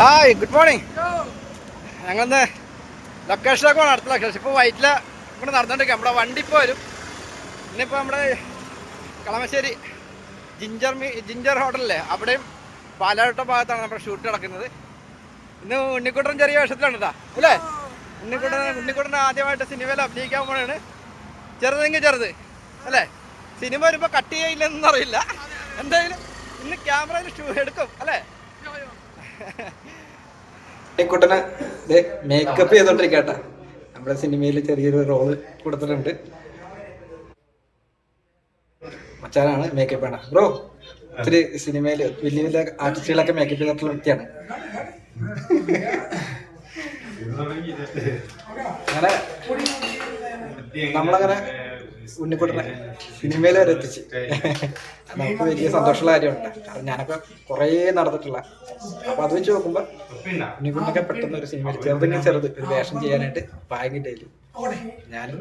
Hi good morning ഞങ്ങളിന്ന് ലൊക്കേഷനിലേക്ക് പോകണം അടുത്ത ലൊക്കേഷൻ ഇപ്പോൾ വൈറ്റില ഇവിടെ നടന്നുകൊണ്ടിരിക്കുക നമ്മുടെ വണ്ടി ഇപ്പോൾ വരും. ഇന്നിപ്പോൾ നമ്മുടെ കളമശ്ശേരി ജിഞ്ചർ മീ ജിഞ്ചർ ഹോട്ടലില്ലേ അവിടെയും പാലാട്ട ഭാഗത്താണ് നമ്മുടെ ഷൂട്ട് നടക്കുന്നത്. ഇന്ന് ഉണ്ണിക്കുട്ടൻ ചെറിയ വേഷത്തിലാണ് കേട്ടോ അല്ലേ? ഉണ്ണിക്കുട്ടൻ ഉണ്ണിക്കുട്ടൻ ആദ്യമായിട്ട് സിനിമയിൽ അഭിനയിക്കാൻ പോകണാണ് ചെറുതെങ്കിൽ ചെറുത്. അല്ലേ? സിനിമ വരുമ്പോൾ കട്ട് ചെയ്യില്ലെന്നറിയില്ല എന്തായാലും ഇന്ന് ക്യാമറയിൽ ഷൂ എടുക്കും. അല്ലേ? കുട്ടനെ മേക്കപ്പ് ചെയ്തോണ്ടിരിക്കട്ടെ. നമ്മുടെ സിനിമയിൽ ചെറിയൊരു റോൾ കൊടുത്തിട്ടുണ്ട്. മച്ചാനാണ് മേക്കപ്പ് ആണ് ബ്രോ ഒത്തിരി സിനിമയിൽ വലിയ വലിയ ആർട്ടിസ്റ്റുകളൊക്കെ മേക്കപ്പ് ചെയ്തിട്ടുള്ള വ്യക്തിയാണ്. അങ്ങനെ നമ്മളങ്ങനെ ഉണ്ണിക്കുട്ടനെ സിനിമയിൽ വരെ എത്തിച്ച്. നമുക്ക് വലിയ സന്തോഷമുള്ള കാര്യമുണ്ട് കാരണം ഞാനൊക്കെ കുറേ നടന്നിട്ടുള്ള. അപ്പൊ അത് വെച്ച് നോക്കുമ്പോ ഉണ്ണിക്കുട്ടനൊക്കെ പെട്ടെന്ന് ഒരു സിനിമയിൽ ചെറുതെങ്കിൽ ചെറുത് ഒരു വേഷം ചെയ്യാനായിട്ട് കിട്ടിയില്ല ഞാനും